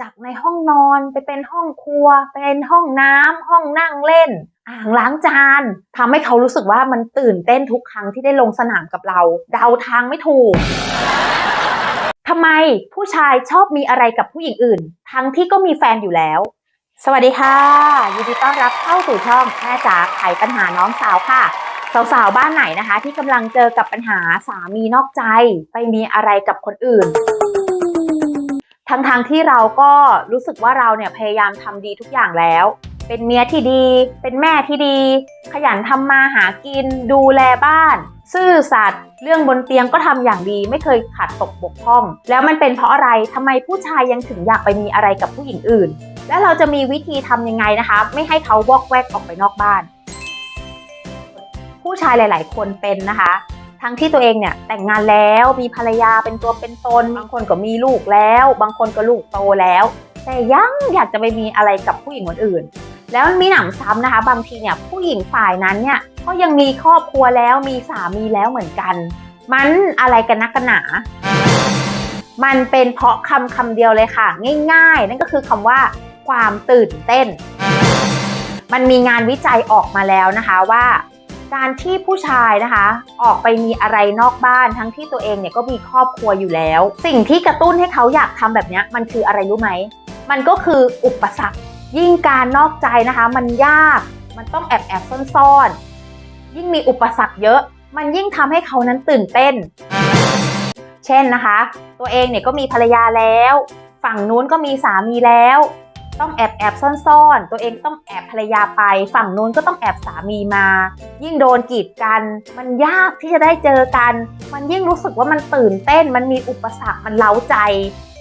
จากในห้องนอนไปเป็นห้องครัว เป็นห้องน้ำห้องนั่งเล่น อ่างล้างจานทำให้เขารู้สึกว่ามันตื่นเต้นทุกครั้งที่ได้ลงสนามกับเรา เดาทางไม่ถูกทำไมผู้ชายชอบมีอะไรกับผู้หญิงอื่น ทั้งที่ก็มีแฟนอยู่แล้ว สวัสดีค่ะ ยินดีต้อนรับเข้าสู่ช่องแม่จ๋าไขปัญหาน้องสาวค่ะสาวๆบ้านไหนนะคะ ที่กำลังเจอกับปัญหาสามีนอกใจ ไปมีอะไรกับคนอื่น ทั้งๆทที่เราก็รู้สึกว่าเราเนี่ยพยายามทำดีทุกอย่างแล้ว เป็นเมียที่ดี เป็นแม่ที่ดี ขยันทำมาหากิน ดูแลบ้าน ซื่อสัตย์เรื่องบนเตียงก็ทำอย่างดี ไม่เคยขาดตกบกพร่อง แล้วมันเป็นเพราะอะไรทำไมผู้ชายยังถึงอยากไปมีอะไรกับผู้หญิงอื่น แล้วเราจะมีวิธีทำยังไงนะคะ ไม่ให้เขาวอกแวกออกไปนอกบ้าน ผู้ชายหลาย ๆ คนเป็นนะคะ ทั้งที่ตัวเองเนี่ยแต่งงานแล้วมีภรรยาเป็นตัวเป็นตนบางคนก็มีลูกแล้ว บางคนก็ลูกโตแล้ว แต่ยังอยากจะไปมีอะไรกับผู้หญิงคนอื่น แล้วมีหนำซ้ำนะคะ บางทีเนี่ยผู้หญิงฝ่ายนั้นเนี่ยก็ยังมีครอบครัวแล้วมีสามีแล้วเหมือนกัน มันอะไรกันนักกันหนา มันเป็นเพราะคำคำเดียวเลยค่ะ ง่าย ๆ นั่นก็คือคำว่า ความตื่นเต้น มันมีงานวิจัยออกมาแล้วนะคะว่า การที่ผู้ชายนะคะ ออกไปมีอะไรนอกบ้านทั้งที่ตัวเองเนี่ยก็มีครอบครัวอยู่แล้ว สิ่งที่กระตุ้นให้เขาอยากทำแบบนี้มันคืออะไรรู้ไหม มันก็คืออุปสรรค ยิ่งการนอกใจนะคะ มันยากมันต้องแอบแอบซ่อนซ่อนๆยิ่งมีอุปสรรคเยอะ มันยิ่งทำให้เขานั้นตื่นเต้น เช่นนะคะ ตัวเองเนี่ยก็มีภรรยาแล้ว ฝั่งนู้นก็มีสามีแล้ว ต้องแอบแอบซ่อนๆ ตัวเองต้องแอบภรรยาไป ฝั่งนู้นก็ต้องแอบสามีมา ยิ่งโดนกีดกัน มันยากที่จะได้เจอกัน มันยิ่งรู้สึกว่ามันตื่นเต้น มันมีอุปสรรค มันเล้าใจ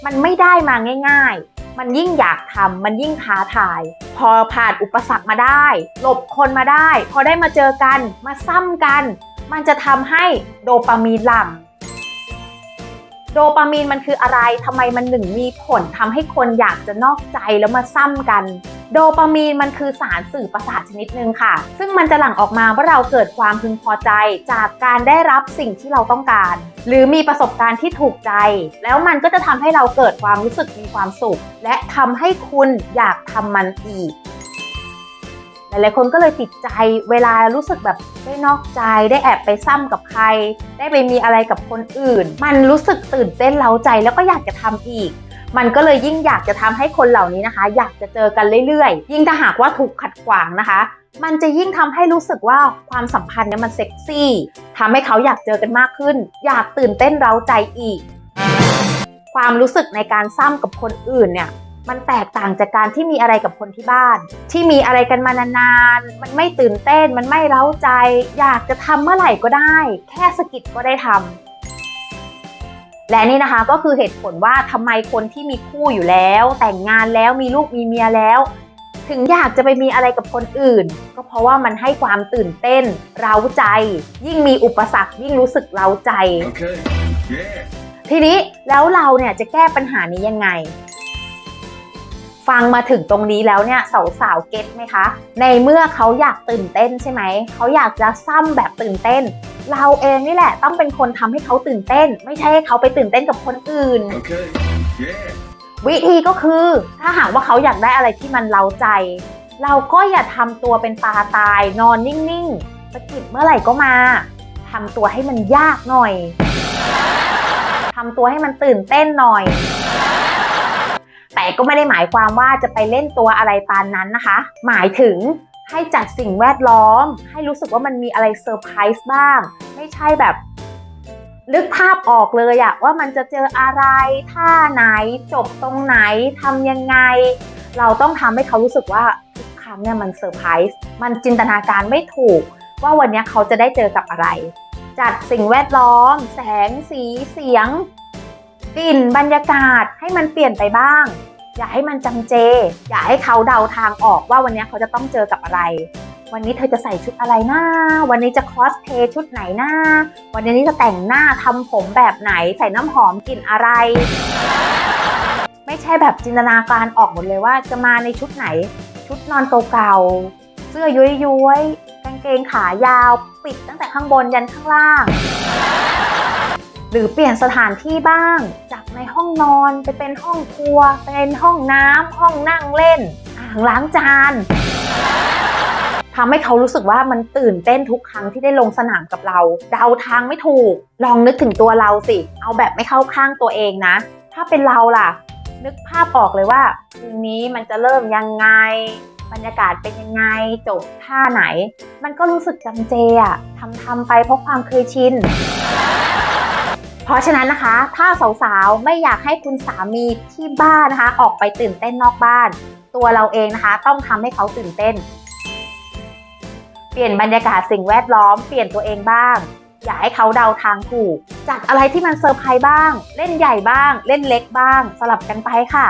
มันไม่ได้มาง่าย ๆ มันยิ่งอยากทำมันยิ่งท้าทาย พอผ่านอุปสรรคมาได้ หลบคนมาได้ พอได้มาเจอกัน มาซ้ำกัน มันจะทำให้โดปามีนหลั่ง โดปามีนมันคืออะไรทำไมมันหนึ่งมีผลทำให้คนอยากจะนอกใจแล้วมาซ้ำกัน โดปามีนมันคือสารสื่อประสาทชนิดหนึ่งค่ะ ซึ่งมันจะหลั่งออกมาว่าเราเกิดความพึงพอใจ จากการได้รับสิ่งที่เราต้องการ หรือมีประสบการณ์ที่ถูกใจ แล้วมันก็จะทำให้เราเกิดความรู้สึกมีความสุข และทำให้คุณอยากทำมันอีก หลายๆคนก็เลยติดใจเวลารู้สึกแบบได้นอกใจได้แอบไปซ้ำกับใคร ได้ไปมีอะไรกับคนอื่น มันรู้สึกตื่นเต้นเล้าใจแล้วก็อยากจะทำอีก มันก็เลยยิ่งอยากจะทำให้คนเหล่านี้นะคะ อยากจะเจอกันเรื่อยๆ ยิ่งถ้าหากว่าถูกขัดขวางนะคะ มันจะยิ่งทำให้รู้สึกว่าความสัมพันธ์เนี่ยมันเซ็กซี่ทำให้เขาอยากเจอกันมากขึ้น อยากตื่นเต้นเร้าใจอีก ความรู้สึกในการซ้ำกับคนอื่นเนี่ย มันแตกต่างจากการที่มีอะไรกับคนที่บ้าน ที่มีอะไรกันมานานๆ มันไม่ตื่นเต้น มันไม่เร้าใจ อยากจะทำเมื่อไหร่ก็ได้ แค่สะกิดก็ได้ทำและนี่นะคะก็คือเหตุผลว่าทำไมคนที่มีคู่อยู่แล้ว แต่งงานแล้วมีลูกมีเมียแล้ว ถึงอยากจะไปมีอะไรกับคนอื่น ก็เพราะว่ามันให้ความตื่นเต้น เร้าใจ ยิ่งมีอุปสรรคยิ่งรู้สึกเร้าใจ Okay. Yeah. ทีนี้แล้วเราเนี่ยจะแก้ปัญหานี้ยังไง ฟังมาถึงตรงนี้แล้วเนี่ยสาวๆเก็ตไหมคะ ในเมื่อเขาอยากตื่นเต้นใช่ไหม เขาอยากจะซ้ำแบบตื่นเต้น เราเองนี่แหละต้องเป็นคนทำให้เขาตื่นเต้น ไม่ใช่ให้เขาไปตื่นเต้นกับคนอื่น Okay. Yeah. วิธีก็คือถ้าหากว่าเขาอยากได้อะไรที่มันเล้าใจ เราก็อย่าทำตัวเป็นปลาตายนอนนิ่งๆสะกิดเมื่อไหร่ก็มาทำตัวให้มันยากหน่อยทำตัวให้มันตื่นเต้นหน่อย แต่ก็ไม่ได้หมายความว่าจะไปเล่นตัวอะไรปานนั้นนะคะ หมายถึงให้จัดสิ่งแวดล้อม ให้รู้สึกว่ามันมีอะไรเซอร์ไพรส์บ้าง ไม่ใช่แบบนึกภาพออกเลยอะว่ามันจะเจออะไรท่าไหนจบตรงไหนทำยังไง เราต้องทำให้เขารู้สึกว่าทุกครั้งเนี่ยมันเซอร์ไพรส์มันจินตนาการไม่ถูก ว่าวันนี้เขาจะได้เจอกับอะไร จัดสิ่งแวดล้อม แสงสีเสียง กลิ่นบรรยากาศให้มันเปลี่ยนไปบ้าง อย่าให้มันจำเจ อย่าให้เขาเดาทางออกว่าวันนี้เขาจะต้องเจอกับอะไร วันนี้เธอจะใส่ชุดอะไรนะวันนี้จะคอสเพย์ชุดไหนนะวันนี้จะแต่งหน้าทำผมแบบไหนใส่น้ำหอมกลิ่นอะไร ไม่ใช่แบบจินตนาการออกหมดเลยว่า จะมาในชุดไหน ชุดนอนเก่าๆเสื้อย้วยๆกางเกงขายาว ปิดตั้งแต่ข้างบนยันข้างล่าง หรือเปลี่ยนสถานที่บ้าง จากในห้องนอนไปเป็นห้องครัว เป็นห้องน้ำห้องนั่งเล่นอ่างล้างจานทำให้เขารู้สึกว่ามันตื่นเต้นทุกครั้งที่ได้ลงสนามกับเรา เดาทางไม่ถูก ลองนึกถึงตัวเราสิ เอาแบบไม่เข้าข้างตัวเองนะ ถ้าเป็นเราล่ะ นึกภาพออกเลยว่าคืนนี้มันจะเริ่มยังไง บรรยากาศเป็นยังไงจบท่าไหน มันก็รู้สึกจำเจอะทำทำไปเพราะความเคยชิน เพราะฉะนั้นนะคะ ถ้าสาวๆ ไม่อยากให้คุณสามีที่บ้านนะคะ ออกไปตื่นเต้นนอกบ้าน ตัวเราเองนะคะ ต้องทำให้เขาตื่นเต้น เปลี่ยนบรรยากาศสิ่งแวดล้อมเปลี่ยนตัวเองบ้าง อย่าให้เขาเดาทางถูกจัดอะไรที่มันเซอร์ไพรส์บ้าง เล่นใหญ่บ้าง เล่นเล็กบ้าง สลับกันไปค่ะ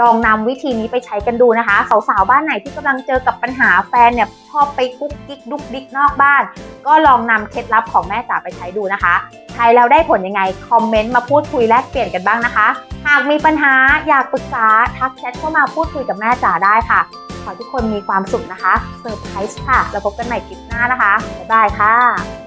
ลองนำวิธีนี้ไปใช้กันดูนะคะ สาวๆบ้านไหนที่กำลังเจอกับปัญหาแฟนเนี่ยชอบไปกุ๊กกิ๊กดุกดิกนอกบ้าน ก็ลองนำเคล็ดลับของแม่จ๋าไปใช้ดูนะคะใช้แล้วได้ผลยังไง คอมเมนต์มาพูดคุยแลกเปลี่ยนกันบ้างนะคะ หากมีปัญหาอยากปรึกษาทักแชทเข้ามาพูดคุยกับแม่จ๋าได้ค่ะ ขอทุกคนมีความสุขนะคะเซอร์ไพรส์ค่ะ แล้วพบกันใหม่คลิปหน้านะคะบ๊ายบายค่ะ